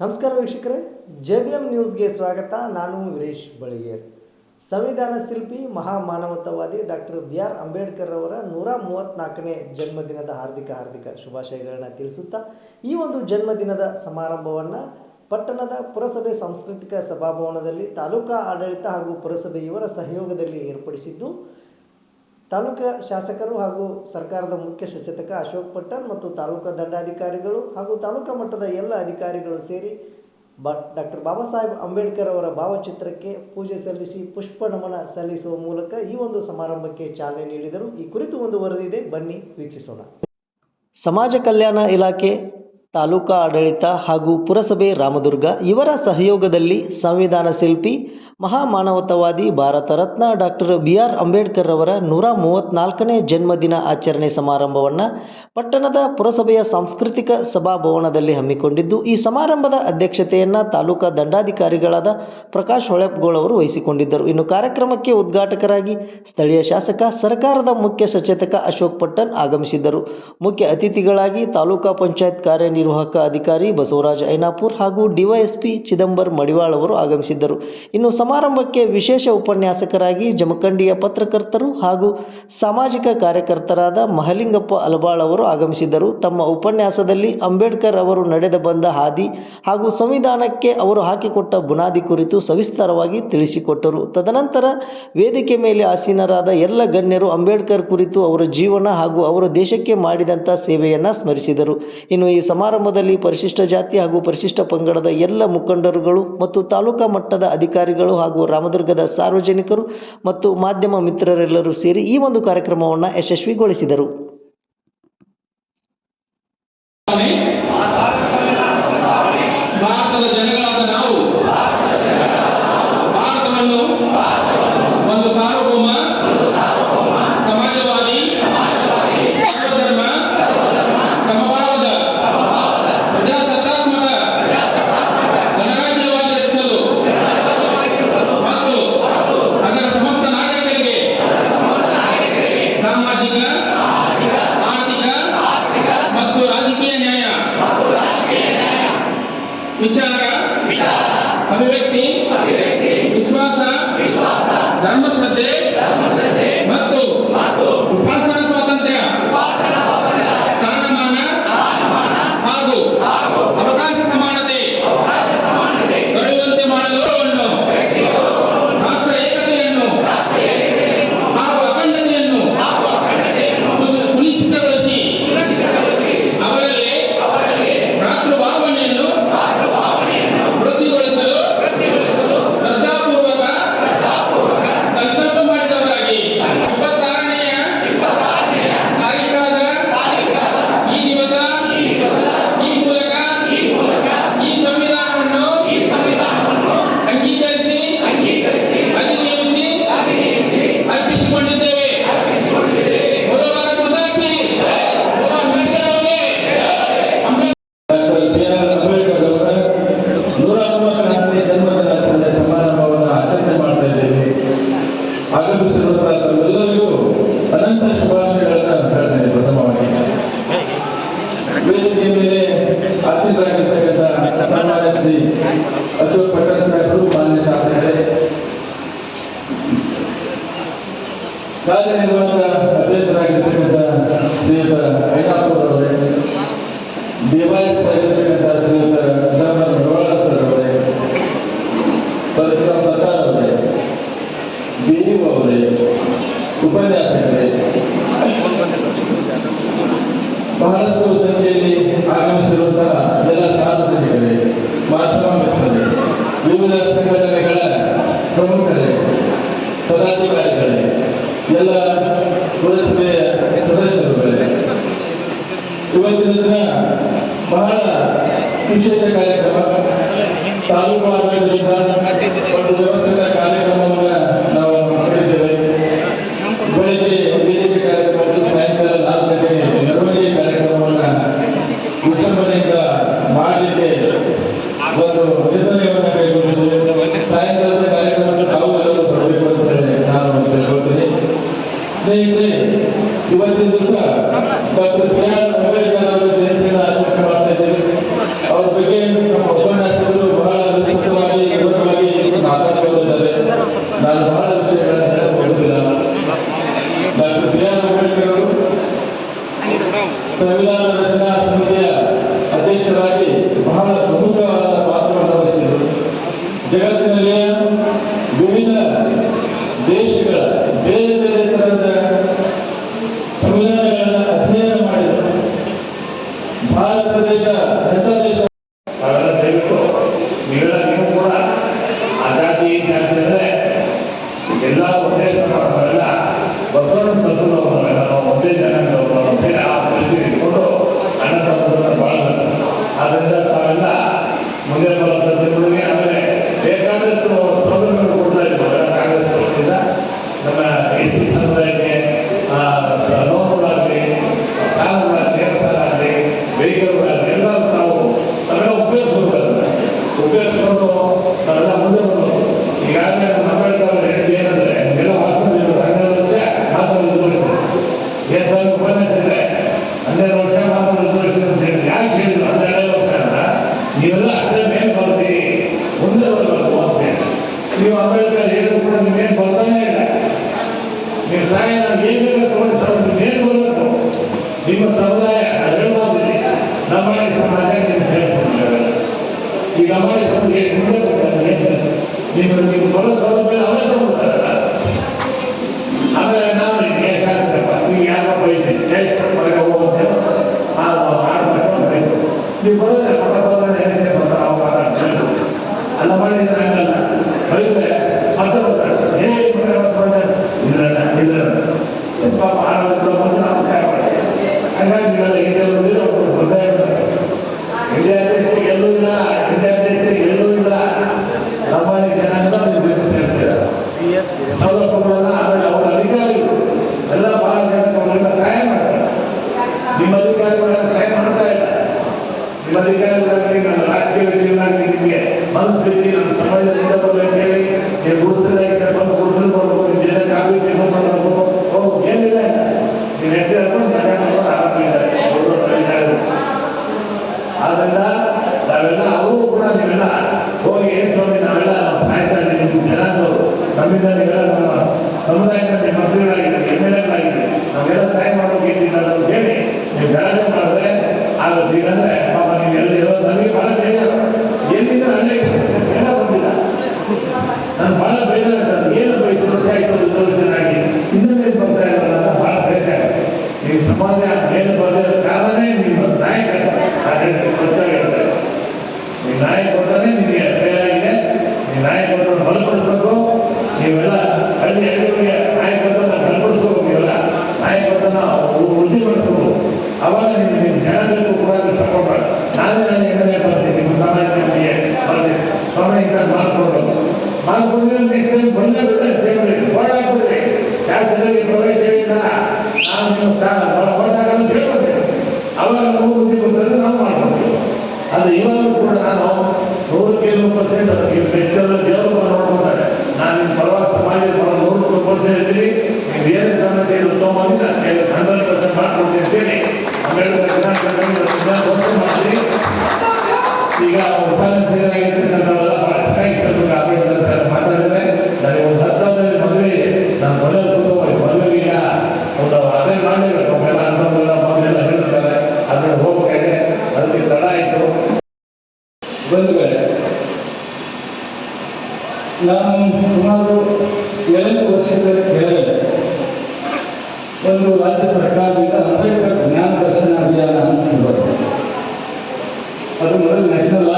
ನಮಸ್ಕಾರ ವೀಕ್ಷಕರೇ J B M ನ್ಯೂಸ್ಗೆ ಸ್ವಾಗತ. ನಾನು ವೀರೇಶ್ ಬಳಿಗೇರ್. ಸಂವಿಧಾನ ಶಿಲ್ಪಿ, ಮಹಾಮಾನವತಾವಾದಿ ಡಾಕ್ಟರ್ ಬಿ ಆರ್ ಅಂಬೇಡ್ಕರ್ ಅವರ ನೂರ ಮೂವತ್ತ್ನಾಲ್ಕನೇ ಜನ್ಮದಿನದ ಹಾರ್ದಿಕ ಹಾರ್ದಿಕ ಶುಭಾಶಯಗಳನ್ನು ತಿಳಿಸುತ್ತಾ, ಈ ಒಂದು ಜನ್ಮದಿನದ ಸಮಾರಂಭವನ್ನು ಪಟ್ಟಣದ ಪುರಸಭೆ ಸಾಂಸ್ಕೃತಿಕ ಸಭಾಭವನದಲ್ಲಿ ತಾಲೂಕಾ ಆಡಳಿತ ಹಾಗೂ ಪುರಸಭೆ ಇವರ ಸಹಯೋಗದಲ್ಲಿ ಏರ್ಪಡಿಸಿದ್ದು ತಾಲೂಕಾ ಶಾಸಕರು ಹಾಗೂ ಸರ್ಕಾರದ ಮುಖ್ಯ ಸಚೇತಕ ಅಶೋಕ್ ಪಟ್ಟಣ್ ಮತ್ತು ತಾಲೂಕಾ ದಂಡಾಧಿಕಾರಿಗಳು ಹಾಗೂ ತಾಲೂಕಾ ಮಟ್ಟದ ಎಲ್ಲ ಅಧಿಕಾರಿಗಳು ಸೇರಿ ಬ ಡಾಕ್ಟರ್ ಬಾಬಾ ಸಾಹೇಬ್ ಅಂಬೇಡ್ಕರ್ ಅವರ ಭಾವಚಿತ್ರಕ್ಕೆ ಪೂಜೆ ಸಲ್ಲಿಸಿ ಪುಷ್ಪ ನಮನ ಸಲ್ಲಿಸುವ ಮೂಲಕ ಈ ಒಂದು ಸಮಾರಂಭಕ್ಕೆ ಚಾಲನೆ ನೀಡಿದರು. ಈ ಕುರಿತು ಒಂದು ವರದಿದೆ ಬನ್ನಿ, ವೀಕ್ಷಿಸೋಣ. ಸಮಾಜ ಕಲ್ಯಾಣ ಇಲಾಖೆ, ತಾಲೂಕಾ ಆಡಳಿತ ಹಾಗೂ ಪುರಸಭೆ ರಾಮದುರ್ಗ ಇವರ ಸಹಯೋಗದಲ್ಲಿ ಸಂವಿಧಾನ ಶಿಲ್ಪಿ ಮಹಾಮಾನವತಾವಾದಿ Bharat Ratna doctor B R Ambedkar ಅವರ ನೂರ ಮೂವತ್ತ್ನಾಲ್ಕನೇ ಜನ್ಮದಿನ ಆಚರಣೆ ಸಮಾರಂಭವನ್ನು ಪಟ್ಟಣದ ಪುರಸಭೆಯ ಸಾಂಸ್ಕೃತಿಕ ಸಭಾಭವನದಲ್ಲಿ ಹಮ್ಮಿಕೊಂಡಿದ್ದು, ಈ ಸಮಾರಂಭದ ಅಧ್ಯಕ್ಷತೆಯನ್ನು ತಾಲೂಕಾ ದಂಡಾಧಿಕಾರಿಗಳಾದ ಪ್ರಕಾಶ್ ಹೊಳೆಪ್ಗೋಳ್ ಅವರು ವಹಿಸಿಕೊಂಡಿದ್ದರು. ಇನ್ನು ಕಾರ್ಯಕ್ರಮಕ್ಕೆ ಉದ್ಘಾಟಕರಾಗಿ ಸ್ಥಳೀಯ ಶಾಸಕ, ಸರ್ಕಾರದ ಮುಖ್ಯ ಸಚೇತಕ ಅಶೋಕ್ ಪಟ್ಟಣ್ ಆಗಮಿಸಿದ್ದರು. ಮುಖ್ಯ ಅತಿಥಿಗಳಾಗಿ ತಾಲೂಕಾ ಪಂಚಾಯತ್ ಕಾರ್ಯನಿರ್ವಾಹಕ ಅಧಿಕಾರಿ ಬಸವರಾಜ ಐನಾಪುರ್ ಹಾಗೂ ಡಿವೈಎಸ್ಪಿ ಚಿದಂಬರ್ ಮಡಿವಾಳ್ ಅವರು ಆಗಮಿಸಿದ್ದರು. ಇನ್ನು ಸಮಾರಂಭಕ್ಕೆ ವಿಶೇಷ ಉಪನ್ಯಾಸಕರಾಗಿ ಜಮಖಂಡಿಯ ಪತ್ರಕರ್ತರು ಹಾಗೂ ಸಾಮಾಜಿಕ ಕಾರ್ಯಕರ್ತರಾದ ಮಹಲಿಂಗಪ್ಪ ಅಲಬಾಳ್ ಅವರು ಆಗಮಿಸಿದ್ದರು. ತಮ್ಮ ಉಪನ್ಯಾಸದಲ್ಲಿ ಅಂಬೇಡ್ಕರ್ ಅವರು ನಡೆದ ಬಂದ ಹಾದಿ ಹಾಗೂ ಸಂವಿಧಾನಕ್ಕೆ ಅವರು ಹಾಕಿಕೊಟ್ಟ ಬುನಾದಿ ಕುರಿತು ಸವಿಸ್ತಾರವಾಗಿ ತಿಳಿಸಿಕೊಟ್ಟರು. ತದನಂತರ ವೇದಿಕೆ ಮೇಲೆ ಆಸೀನರಾದ ಎಲ್ಲ ಗಣ್ಯರು ಅಂಬೇಡ್ಕರ್ ಕುರಿತು ಅವರ ಜೀವನ ಹಾಗೂ ಅವರ ದೇಶಕ್ಕೆ ಮಾಡಿದಂಥ ಸೇವೆಯನ್ನು ಸ್ಮರಿಸಿದರು. ಇನ್ನು ಈ ಸಮಾರಂಭದಲ್ಲಿ ಪರಿಶಿಷ್ಟ ಜಾತಿ ಹಾಗೂ ಪರಿಶಿಷ್ಟ ಪಂಗಡದ ಎಲ್ಲ ಮುಖಂಡರುಗಳು ಮತ್ತು ತಾಲೂಕಾ ಮಟ್ಟದ ಅಧಿಕಾರಿಗಳು ಹಾಗೂ ರಾಮದುರ್ಗದ ಸಾರ್ವಜನಿಕರು ಮತ್ತು ಮಾಧ್ಯಮ ಮಿತ್ರರೆಲ್ಲರೂ ಸೇರಿ ಈ ಒಂದು ಕಾರ್ಯಕ್ರಮವನ್ನು ಯಶಸ್ವಿಗೊಳಿಸಿದರು. ಕಾರ್ಯನಿರ್ವಾಹಕ ಅಧ್ಯಕ್ಷರಾಗಿರ್ತಕ್ಕಂಥ ಶ್ರೀಯುತ ಐನಾಪುರ್ ಅವರೇ ಡಿವೈಸ್ ಆಗಿರ್ತಕ್ಕಂಥ ಶ್ರೀಯುತ ಚಿದಂಬರ ಮರವಾಳ ಸರ್ ಅವರೇ ಅವರೇ, ಉಪನ್ಯಾಸಕರೇ, ಬಹಳಷ್ಟು ಸಂಖ್ಯೆಯಲ್ಲಿ ಆಗಮಿಸಿರುವಂತಹ ಎಲ್ಲ ಸಾರ್ವಜನಿಕರೇ ಮಾಧ್ಯಮ ಮಿತ್ರರೇ, ವಿವಿಧ ಸಂಘಟನೆಗಳ ಪ್ರಮುಖರೇ, ಪದಾಧಿಕಾರಿಗಳೇ ಎಲ್ಲ ಪುರಸಭೆಯ ಸದಸ್ಯರುಗಳೇ ಇವತ್ತಿನ ದಿನ ಬಹಳ ವಿಶೇಷ ಕಾರ್ಯಕ್ರಮ. ತಾಲೂಕು ಆಡಳಿತದಿಂದ ಒಂದು ವ್ಯವಸ್ಥಿತ ಕಾರ್ಯಕ್ರಮವನ್ನು ಭಾರತ ಪ್ರದೇಶ ರಜಾ ದೇಶ ನಾಯಕ ಆಡಳಿತ ಕೊಡ್ತಾ ಹೇಳ್ತಾರೆ ನೀವು ನಾಯ ಕೊಟ್ಟರೆ ನಿಮಗೆ ಅನ್ಯಾಯ ನೀವು ನಾಯ ಕೊಟ್ಟರು ಹೊಲಪಡಿಸ್ಬೇಕು ನೀವೆಲ್ಲ ಹಳ್ಳಿ ಹಳ್ಳಿಗಳಿಗೆ ನಾಯ ಕೊಟ್ಟನ ನೀವೆಲ್ಲ ನಾಯ ಕೊಟ್ಟನ ವೃದ್ಧಿಪಡಿಸ್ಬೇಕು ಅವಾಗ ನೀವು ನಿಮ್ಮ ಜ್ಞಾನದಲ್ಲೂ ಕೂಡ ಸಪೋರ್ಟ್ ನಾನು ನಾನು ಬರ್ತೀನಿ ನಿಮ್ಮ ಸಮಾಜಕ್ಕೆ ಬರ್ತೀನಿ ಸಮಯಕ್ಕೆ ಮಾತು ಕೊಡೋದು ಬಂದೇ ಬಿಟ್ಟರೆ ಸೇವೆ ಹೋರಾಡ್ಬಿಡ್ರಿ ಪ್ರವೇಶ ಇಲ್ಲ ನಾನು ನಿಮ್ಮ ಹೋರಾಟ ಅದನ್ನು ನಾವು ಮಾಡಬೇಕು ಆದರೆ ಇವಾಗ ಕೂಡ ನಾನು ನೂರಕ್ಕೆ ಇನ್ನೂರು ಪರ್ಸೆಂಟ್ ಅದಕ್ಕೆ ಬೆಚ್ಚಲು ದೇವರು ನೋಡ್ಕೊತಾರೆ. ನಾನು ನಿಮ್ಮ ಪರವಾದ ಸಮಾಜದ ಪರ ನೂರು ಪರ್ಸೆಂಟ್ ಇದ್ದೀನಿ ನೀವು ಏನು ಸಮಸ್ಯೆ ಇದು ತೊಗೊಂಡು ನಾನು ಹಂಡ್ರೆಡ್ ಪರ್ಸೆಂಟ್ ಮಾಡ್ಕೊಡ್ತೀನಿ ಅಂತೇಳಿ ಆಮೇಲೆ ಮಾಡ್ತೀನಿ ಈಗ ಉಪಾಧ್ಯಾಯ ನಾವೆಲ್ಲ ಬಹಳ ಸುಮಾರು ಏಳೆಂಟು ವರ್ಷಗಳ ಕೆಳಗೆ ಒಂದು ರಾಜ್ಯ ಸರ್ಕಾರದಿಂದ ಅಂಬೇಡ್ಕರ್ ಜ್ಞಾನ ದರ್ಶನ ಅಭಿಯಾನ ಅಂತ ಅದು ಮೊದಲು ನ್ಯಾಷನಲ್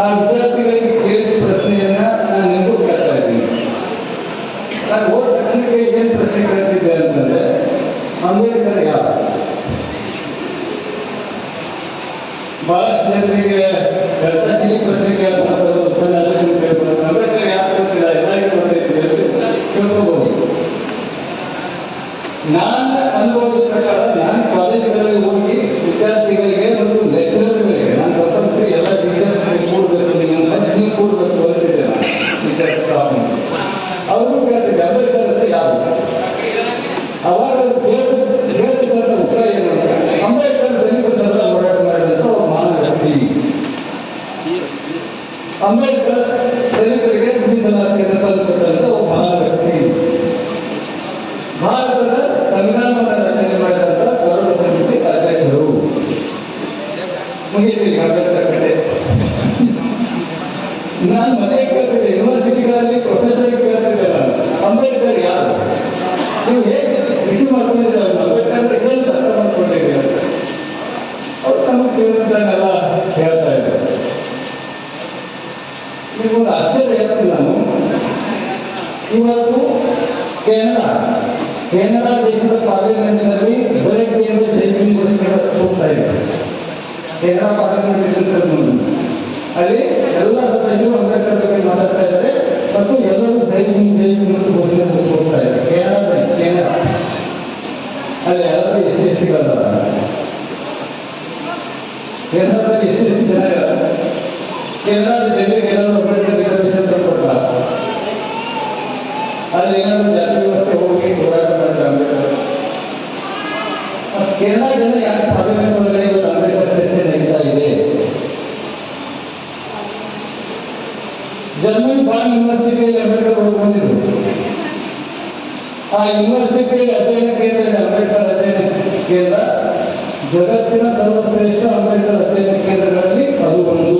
ಆ ವಿದ್ಯಾರ್ಥಿಗಳಿಗೆ ಕೇಳಿದ ಪ್ರಶ್ನೆಯನ್ನ ನಾನು ನಿಮಗೂ ಕೇಳ್ತಾ ಇದ್ದೀನಿ. ನಾನು ಹೋದ ತಕ್ಷಣಕ್ಕೆ ಏನು ಪ್ರಶ್ನೆ ಕೇಳ್ತಿದ್ದೆ ಅಂತಂದ್ರೆ, ಅಂಬೇಡ್ಕರ್ ಯಾರು? ಬಹಳಷ್ಟು ಜನರಿಗೆ ಸಿಹಿ ಪ್ರಶ್ನೆ ಕೇಳ್ತಾರೆ ಅಂಬೇಡ್ಕರ್ ಯಾರು ಕೇಳ್ತಿಲ್ಲ ಎಲ್ಲರಿಗೂ ಗೊತ್ತೈತಿ ಕೇಳ್ಕೋಬಹುದು ನಾನು ಅನುಭವದ ಪ್ರಕಾರ ನಾನು ಕಾಲೇಜುಗಳಲ್ಲಿ ಹೋಗಿ ವಿದ್ಯಾರ್ಥಿಗಳಿಗೆ ಒಂದು ಅಂಬೇಡ್ಕರ್ ದಲಿತರಿಗೆ ಮೀಸಲಾತಿ ತಲುಪದಂತ ಬಹಳ ಭಾರತದ ಸಂವಿಧಾನದ ರಚನೆ ಮಾಡಿದಂತ ಗೌರವ ಸಮಿತಿ ಅಧ್ಯಕ್ಷರು ಮುಗಿಯಲಿ ಕಡೆ. ನಾನು ಮನೆ ಯೂನಿವರ್ಸಿಟಿಗಳಲ್ಲಿ ಪ್ರೊಫೆಸರ್ ಕೇಳ್ತಿದ್ದಲ್ಲ ಅಂಬೇಡ್ಕರ್ ಯಾರು? ನೀವು ಹೇಗೆ ಕೆನಡಾ ಕೆನಡಾ ದೇಶದ ಪಾರ್ಲಿಮೆಂಟ್ನಲ್ಲಿ ಬೆಳಗ್ಗೆಯಿಂದ ಜೈವಿಂಗ್ ಹೋಗ್ತಾ ಇದೆ. ಕೆನಡಾ ಪಾರ್ಲಿಮೆಂಟ್ ಅಲ್ಲಿ ಎಲ್ಲ ಸದಸ್ಯರು ಅಂಬೇಡ್ಕರ್ ಬಗ್ಗೆ ಮಾತಾಡ್ತಾ ಇದ್ದಾರೆ ಮತ್ತು ಎಲ್ಲರೂ ಜೈ ಹಿಂದ್ ಜೈ ಹಿಂದ್ ಅಂತ ಘೋಷಣೆ ಹೋಗ್ತಾ ಇದ್ದಾರೆ. ಕೆನಡಾ ಕೆನಡಾ ಅಲ್ಲಿ ಎಲ್ಲರೂ ಎಸ್ ಎಸ್ ಟಿಗಳಲ್ಲ ಕೆನಡಾದಲ್ಲಿ ಎಸ್ ಸಿ ಎಸ್ ಜನ ಇದ್ದಾರೆ. ಜನರಿಗೆ ಎಲ್ಲರೂ ಅಂಬೇಡ್ಕರ್ ಅಲ್ಲಿ ಏನಾದ್ರು ಜನ ಯಾಕೆ ಪಾರ್ಲಿಮೆಂಟ್ ಒಳಗಡೆ ಇವತ್ತು ಅಂಬೇಡ್ಕರ್ ಚರ್ಚೆ ನಡೀತಾ ಇದೆ? ಜಮ್ಮು ಬಾಲ್ ಯೂನಿವರ್ಸಿಟಿಯಲ್ಲಿ ಅಂಬೇಡ್ಕರ್ ಹೋಗಿ ಬಂದಿದ್ರು. ಆ ಯೂನಿವರ್ಸಿಟಿಯಲ್ಲಿ ಅಧ್ಯಯನ ಕೇಂದ್ರದಲ್ಲಿ ಅಂಬೇಡ್ಕರ್ ಅಧ್ಯಯನ ಕೇಂದ್ರ. ಜಗತ್ತಿನ ಸರ್ವಶ್ರೇಷ್ಠ ಅಂಬೇಡ್ಕರ್ ಅಧ್ಯಯನ ಕೇಂದ್ರಗಳಲ್ಲಿ ಅದು ಒಂದು.